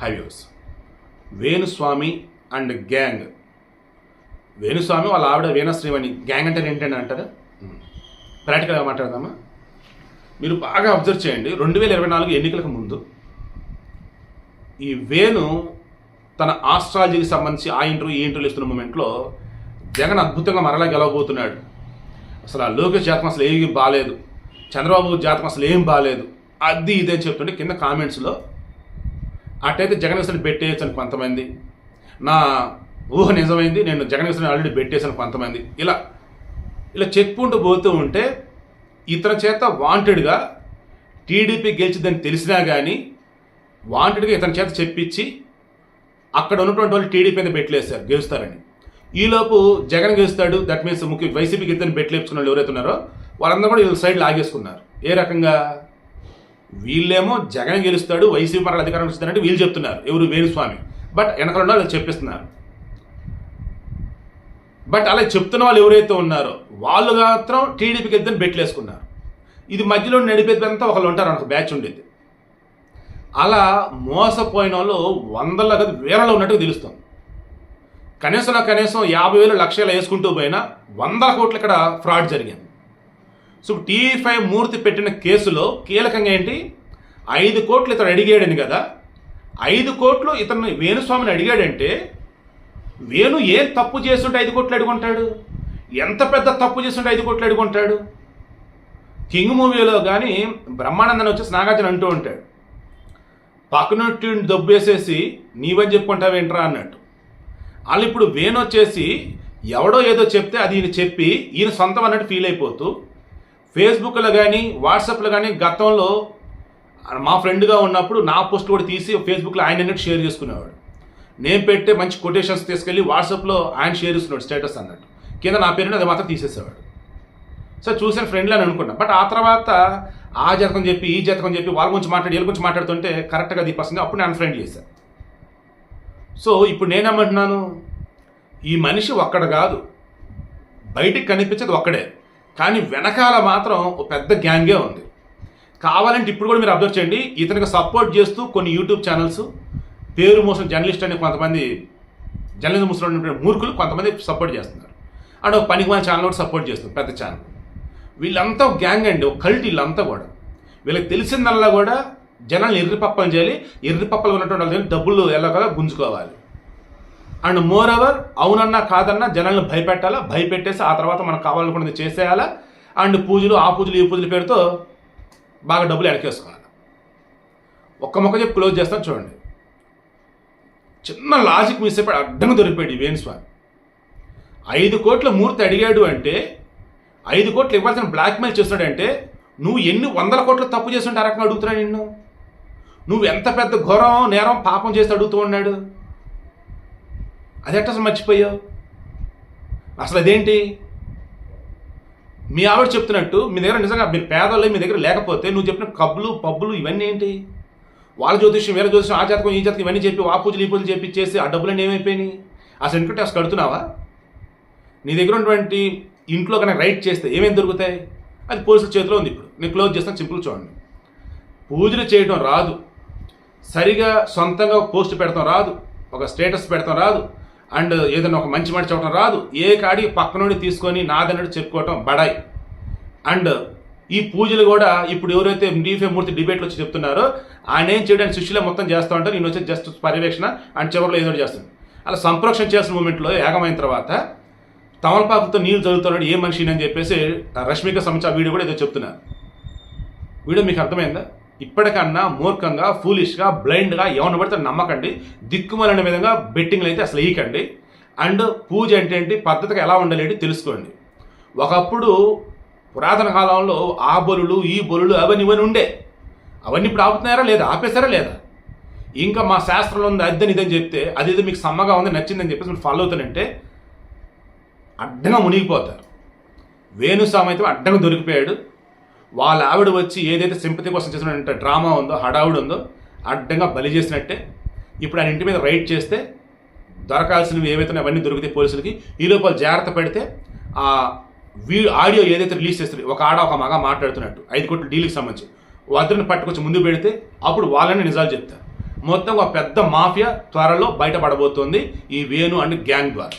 హైవ్యూస్ Venuswamy and gang. Venuswamy వాళ్ళ ఆవిడ వీణశ్రీవని gang అంటే ఏంటంటే అంటారా? ప్రాక్టికల్గా మాట్లాడదామా? మీరు బాగా అబ్జర్వ్ చేయండి. రెండు వేల ఇరవై నాలుగు ఎన్నికలకు ముందు ఈ వేణు తన ఆస్ట్రాలజీకి సంబంధించి ఆ ఇంటర్వ్యూ ఈ ఇంటర్వ్యూ ఇస్తున్న మూమెంట్లో జగన్ అద్భుతంగా మరలా గెలవబోతున్నాడు. అసలు ఆ లోకేష్ జాతకం అసలు ఏమి బాగాలేదు చంద్రబాబు జాతకం అసలు ఏం బాగాలేదు అది ఇదే చెప్తుంటే కింద కామెంట్స్లో అట్టయితే జగన్ అసలు పెట్టేయచ్చు కొంతమంది. నా ఊహ నిజమైంది నేను జగన్ అసలు ఆల్రెడీ పెట్టేసాను కొంతమంది. ఇలా ఇలా చెప్పుకుంటూ పోతూ ఉంటే ఇతని చేత వాంటెడ్గా టీడీపీ గెలిచిద్దని తెలిసినా కానీ వాంటెడ్గా ఇతని చేత చెప్పించి అక్కడ ఉన్నటువంటి వాళ్ళు టీడీపీ మీద పెట్టలేస్తారు గెలుస్తారని. ఈలోపు జగన్ గెలుస్తాడు దట్ మీన్స్ ముఖ్య వైసీపీకి ఇద్దరిని బెట్లేపుకున్న వాళ్ళు ఎవరైతే ఉన్నారో వాళ్ళందరూ కూడా వీళ్ళ సైడ్ లాగేసుకున్నారు ఏ రకంగా? వీళ్ళేమో జగన్ గెలుస్తాడు వైసీపీ మరల అధికారం వస్తుందంటే వీళ్ళు చెప్తున్నారు. ఎవరు? వేణుస్వామి. బట్ వెనకాల ఉన్న వాళ్ళు చెప్పిస్తున్నారు. బట్ అలా చెప్తున్న వాళ్ళు ఎవరైతే ఉన్నారో వాళ్ళు మాత్రం టీడీపీకి ఇద్దరిని బెట్లేసుకున్నారు ఇది మధ్యలో నడిపేదంతా ఒకళ్ళు ఉంటారు ఒక బ్యాచ్ ఉండేది. అలా మోసపోయిన వాళ్ళు వందల వేలలో ఉన్నట్టుగా తెలుస్తుంది కనీసం కనీసం యాభై వేలు లక్షలు వేసుకుంటూ పోయినా వందల కోట్లు ఇక్కడ ఫ్రాడ్ జరిగింది. సో టీవీ ఫైవ్ మూర్తి పెట్టిన కేసులో కీలకంగా ఏంటి? ఐదు కోట్లు ఇతను అడిగాడని కదా. ఐదు కోట్లు ఇతను వేణుస్వామిని అడిగాడంటే వేణు ఏం తప్పు చేస్తుంటే ఐదు కోట్లు అడుగుంటాడు? ఎంత పెద్ద తప్పు చేస్తుంటే ఐదు కోట్లు అడుగుంటాడు? కింగ్ మూవీలో కానీ బ్రహ్మానందన్ వచ్చేసి నాగార్జున అంటూ ఉంటాడు. పక్కనొట్టి దొబ్బేసేసి నీవని చెప్పుకుంటావేంట్రా అన్నట్టు. వాళ్ళు ఇప్పుడు వేణు వచ్చేసి ఎవడో ఏదో చెప్తే అది ఈయన చెప్పి ఈయన సొంతం అన్నట్టు ఫీల్ అయిపోతూ ఫేస్బుక్లో కానీ వాట్సాప్లో కానీ గతంలో మా ఫ్రెండ్గా ఉన్నప్పుడు నా పోస్ట్ కూడా తీసి ఫేస్బుక్లో ఆయన అన్నట్టు షేర్ చేసుకునేవాడు. నేను పెట్టే మంచి కొటేషన్స్ తీసుకెళ్ళి వాట్సాప్లో ఆయన షేర్ చేస్తున్నాడు స్టేటస్ అన్నట్టు. కింద నా పేరుని అది మాత్రం తీసేసేవాడు. సో చూసిన ఫ్రెండ్లు అని అనుకున్నా బట్ ఆ తర్వాత ఆ జాతకం చెప్పి ఈ జాతకం చెప్పి వాళ్ళ గురించి మాట్లాడి వీళ్ళ గురించి మాట్లాడుతుంటే కరెక్ట్గా అది పర్సన్ అప్పుడు నేను అన్ఫ్రెండ్ చేశాను సో ఇప్పుడు నేనేమంటున్నాను? ఈ మనిషి ఒక్కడ కాదు. బయటికి కనిపించేది ఒక్కడే. కానీ వెనకాల మాత్రం ఒక పెద్ద గ్యాంగే ఉంది. కావాలంటే ఇప్పుడు కూడా మీరు అబ్జర్వ్ చేయండి. ఇతనికి సపోర్ట్ చేస్తూ కొన్ని యూట్యూబ్ ఛానల్స్ పేరు మోసం జర్నలిస్ట్ అనే కొంతమంది జర్నలిజం ముసులు ఉన్నటువంటి మూర్ఖులు కొంతమంది సపోర్ట్ చేస్తున్నారు. అండ్ ఒక పనికి మన ఛానల్ కూడా సపోర్ట్ చేస్తుంది పెద్ద ఛానల్. వీళ్ళంతా ఒక గ్యాంగ్ అండి ఒక కల్ట్ వీళ్ళంతా కూడా. వీళ్ళకి తెలిసిందల్లా కూడా జనాలు ఎర్రిపప్పని చేయాలి. ఎర్రిపప్పలు ఉన్నటువంటి వాళ్ళ దగ్గర డబ్బులు ఎలాగోలా గుంజుకోవాలి. అండ్ మోర్ ఎవర్ అవునన్నా కాదన్నా జనాలను భయపెట్టాలా? భయపెట్టేసి ఆ తర్వాత మనకు కావాలనుకున్నది చేసేయాలా? అండ్ పూజలు ఆ పూజలు ఈ పూజల పేరుతో బాగా డబ్బులు ఎడకేసుకోవాలి ఒక్క మొక్క చెప్పి క్లోజ్ చేస్తాను చూడండి. చిన్న లాజిక్ మిస్ అయిపోయి అడ్డంగా దొరికిపోయాడు ఈ వేణుస్వామి. ఐదు కోట్ల మూర్తి అడిగాడు అంటే ఐదు కోట్లు ఇవ్వాల్సిన బ్లాక్మెయిల్ చేస్తున్నాడంటే నువ్వు ఎన్ని వందల కోట్లు తప్పు చేస్తుంటే ఆ రకంగా అడుగుతున్నాడు నిన్ను? నువ్వు ఎంత పెద్ద ఘోరం నేరం పాపం చేసి అడుగుతూ ఉన్నాడు? అది ఎట్ట అసలు మర్చిపోయావు? అసలు అదేంటి మీ ఆవిడ చెప్తున్నట్టు మీ దగ్గర నిజంగా మీరు పేదలు మీ దగ్గర లేకపోతే నువ్వు చెప్పిన కబ్బులు పబ్బులు ఇవన్నీ ఏంటి వాళ్ళ జ్యోతిష్యం వేరే జ్యోతిష్యం ఆ జాతకం ఈ జాతకం ఇవన్నీ చెప్పి ఆ పూజలు ఈ పూజలు చెప్పి చేసి ఆ డబ్బులన్నీ ఏమైపోయినాయి? అసలు ఇన్కమ్ ట్యాక్స్ కడుతున్నావా? నీ దగ్గర ఉన్నటువంటి ఇంట్లో కనుక రైట్ చేస్తే ఏమేమి దొరుకుతాయి? అది పోలీసుల చేతిలో ఉంది ఇప్పుడు. నేను క్లోజ్ చేస్తాను సింపుల్ చూడండి. పూజలు చేయడం రాదు. సరిగా సొంతంగా పోస్ట్ పెడతాం రాదు. ఒక స్టేటస్ పెడతాం రాదు. అండ్ ఏదైనా ఒక మంచి మాట చెప్పడం రాదు. ఏ కాడికి పక్క నుండి తీసుకొని నాదన్నట్టు చెప్పుకోవటం బడాయి. అండ్ ఈ పూజలు కూడా ఇప్పుడు ఎవరైతే డీఫే మూర్తి డిబేట్లు వచ్చి చెప్తున్నారో ఆయన ఏం చేయడానికి శిష్యులే మొత్తం చేస్తూ ఉంటారు. నేను వచ్చి జస్ట్ పర్యవేక్షణ అండ్ చివరిలో ఏదో చేస్తుంది అలా సంప్రోక్షణ చేసిన మూమెంట్లో ఏకమైన తర్వాత తమలపాకుతో నీళ్ళు చదువుతున్నాడు ఏ మనిషి అని చెప్పేసి రష్మిక సంబంధించిన వీడియో కూడా ఏదో చెప్తున్నారు. వీడియో మీకు అర్థమైందా? ఇప్పటికన్నా మూర్ఖంగా ఫూలిష్గా బ్లైండ్గా ఎవరిని పడితే నమ్మకండి. దిక్కుమలనే విధంగా బెట్టింగ్లు అయితే అసలు వేయకండి అండ్ పూజ అంటే ఏంటి? పద్ధతిగా ఎలా ఉండాలి తెలుసుకోండి. ఒకప్పుడు పురాతన కాలంలో ఆ బలులు ఈ బొలులు అవన్నీ ఇవన్నీ ఉండే. అవన్నీ ఇప్పుడు ఆపుతున్నారా లేదా? ఆపేశారా లేదా? ఇంకా మా శాస్త్రంలో ఉంది అద్దని ఇదని చెప్తే అది ఇది మీకు సమ్మగా ఉంది నచ్చిందని చెప్పేసి మీరు ఫాలో అవుతానంటే అడ్డంగా మునిగిపోతారు. వేణుస్వామి అయితే అడ్డంగా దొరికిపోయాడు. వాళ్ళ ఆవిడ వచ్చి ఏదైతే సింపతి కోసం చేసిన డ్రామా ఉందో హడావుడి ఉందో అడ్డంగా బలి చేసినట్టే ఇప్పుడు ఆయన ఇంటి మీద రైడ్ చేస్తే దొరకాల్సినవి ఏవైతే అవన్నీ దొరికితే పోలీసులకి ఈ లోపల జాగ్రత్త పెడితే ఆ వీ ఆడియో ఏదైతే రిలీజ్ చేస్తుంది ఒక ఆడ ఒక మగ మాట్లాడుతున్నట్టు ఐదు కోట్ల డీల్కి సంబంధించి. వాళ్ళని పట్టుకొచ్చి ముందు పెడితే అప్పుడు వాళ్ళని నిజాలు చెప్తారు. మొత్తం ఒక పెద్ద మాఫియా త్వరలో బయటపడబోతోంది ఈ వేణు అండ్ గ్యాంగ్ ద్వారా.